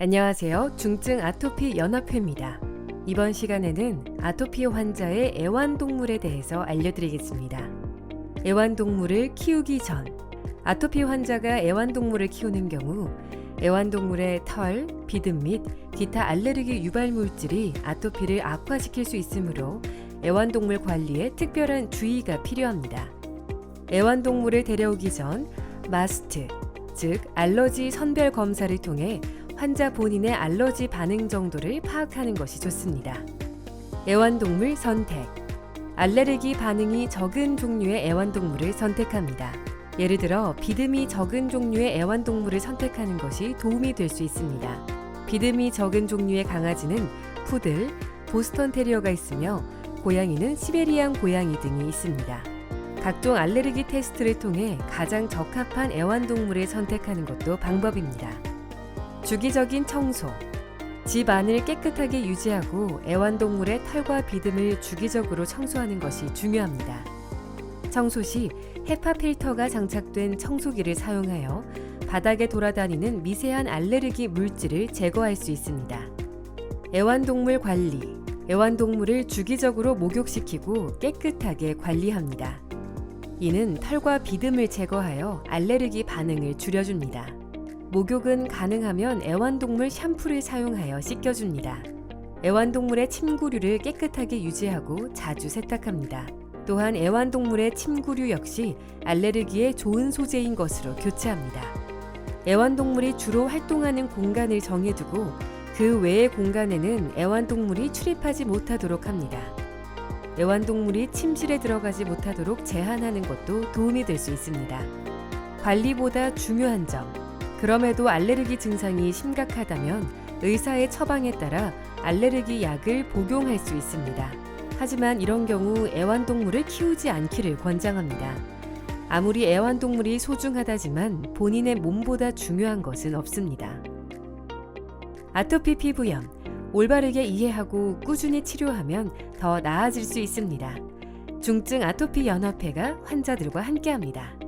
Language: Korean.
안녕하세요. 중증 아토피 연합회입니다. 이번 시간에는 아토피 환자의 애완동물에 대해서 알려드리겠습니다. 애완동물을 키우기 전 아토피 환자가 애완동물을 키우는 경우 애완동물의 털, 비듬 및 기타 알레르기 유발 물질이 아토피를 악화시킬 수 있으므로 애완동물 관리에 특별한 주의가 필요합니다. 애완동물을 데려오기 전 마스트, 즉 알러지 선별 검사를 통해 환자 본인의 알러지 반응 정도를 파악하는 것이 좋습니다. 애완동물 선택. 알레르기 반응이 적은 종류의 애완동물을 선택합니다. 예를 들어 비듬이 적은 종류의 애완동물을 선택하는 것이 도움이 될 수 있습니다. 비듬이 적은 종류의 강아지는 푸들, 보스턴 테리어가 있으며 고양이는 시베리안 고양이 등이 있습니다. 각종 알레르기 테스트를 통해 가장 적합한 애완동물을 선택하는 것도 방법입니다. 주기적인 청소. 집 안을 깨끗하게 유지하고 애완동물의 털과 비듬을 주기적으로 청소하는 것이 중요합니다. 청소 시 헤파 필터가 장착된 청소기를 사용하여 바닥에 돌아다니는 미세한 알레르기 물질을 제거할 수 있습니다. 애완동물 관리. 애완동물을 주기적으로 목욕시키고 깨끗하게 관리합니다. 이는 털과 비듬을 제거하여 알레르기 반응을 줄여줍니다. 목욕은 가능하면 애완동물 샴푸를 사용하여 씻겨줍니다. 애완동물의 침구류를 깨끗하게 유지하고 자주 세탁합니다. 또한 애완동물의 침구류 역시 알레르기에 좋은 소재인 것으로 교체합니다. 애완동물이 주로 활동하는 공간을 정해두고 그 외의 공간에는 애완동물이 출입하지 못하도록 합니다. 애완동물이 침실에 들어가지 못하도록 제한하는 것도 도움이 될 수 있습니다. 관리보다 중요한 점. 그럼에도 알레르기 증상이 심각하다면 의사의 처방에 따라 알레르기 약을 복용할 수 있습니다. 하지만 이런 경우 애완동물을 키우지 않기를 권장합니다. 아무리 애완동물이 소중하다지만 본인의 몸보다 중요한 것은 없습니다. 아토피 피부염. 올바르게 이해하고 꾸준히 치료하면 더 나아질 수 있습니다. 중증 아토피 연합회가 환자들과 함께합니다.